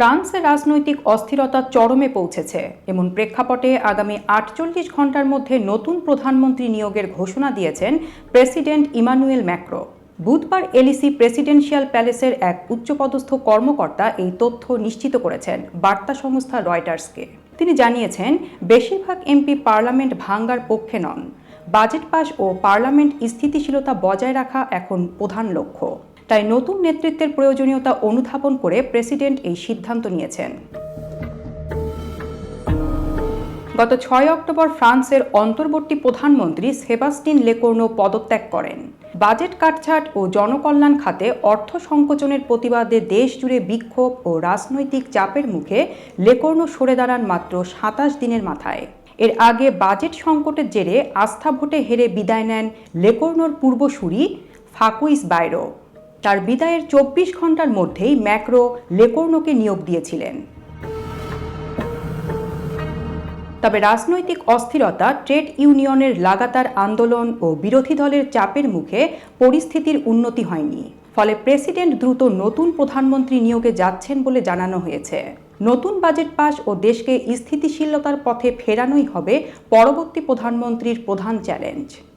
ফ্রান্সের রাজনৈতিক অস্থিরতা চরমে পৌঁছেছে। এমন প্রেক্ষাপটে আগামী আটচল্লিশ ঘণ্টার মধ্যে নতুন প্রধানমন্ত্রী নিয়োগের ঘোষণা দিয়েছেন প্রেসিডেন্ট ইমানুয়েল ম্যাক্রো। বুধবার এলিসি প্রেসিডেন্সিয়াল প্যালেসের এক উচ্চপদস্থ কর্মকর্তা এই তথ্য নিশ্চিত করেছেন বার্তা সংস্থা রয়টার্সকে। তিনি জানিয়েছেন, বেশিরভাগ এমপি পার্লামেন্ট ভাঙ্গার পক্ষে নন। বাজেট পাস ও পার্লামেন্ট স্থিতিশীলতা বজায় রাখা এখন প্রধান লক্ষ্য। তাই নতুন নেতৃত্বের প্রয়োজনীয়তা অনুধাবন করে প্রেসিডেন্ট এই সিদ্ধান্ত নিয়েছেন। গত ছয় অক্টোবর ফ্রান্সের অন্তর্বর্তী প্রধানমন্ত্রী সেবাস্টিন লেকোর্নো পদত্যাগ করেন। বাজেট কাটছাট ও জনকল্যাণ খাতে অর্থ সংকোচনের প্রতিবাদে দেশ জুড়ে বিক্ষোভ ও রাজনৈতিক চাপের মুখে লেকোর্নো সরে দাঁড়ান মাত্র সাতাশ দিনের মাথায়। এর আগে বাজেট সংকটের জেরে আস্থা ভোটে হেরে বিদায় নেন লেকোর্নোর পূর্বসূরি ফাকুইস বাইরো। তার বিদায়ের চব্বিশ ঘণ্টার মধ্যেই ম্যাক্রো লেকোর্নোকে নিয়োগ দিয়েছিলেন। তবে রাজনৈতিক অস্থিরতা, ট্রেড ইউনিয়নের লাগাতার আন্দোলন ও বিরোধী দলের চাপের মুখে পরিস্থিতির উন্নতি হয়নি। ফলে প্রেসিডেন্ট দ্রুত নতুন প্রধানমন্ত্রী নিয়োগে যাচ্ছেন বলে জানানো হয়েছে। নতুন বাজেট পাস ও দেশকে স্থিতিশীলতার পথে ফেরানোই হবে পরবর্তী প্রধানমন্ত্রীর প্রধান চ্যালেঞ্জ।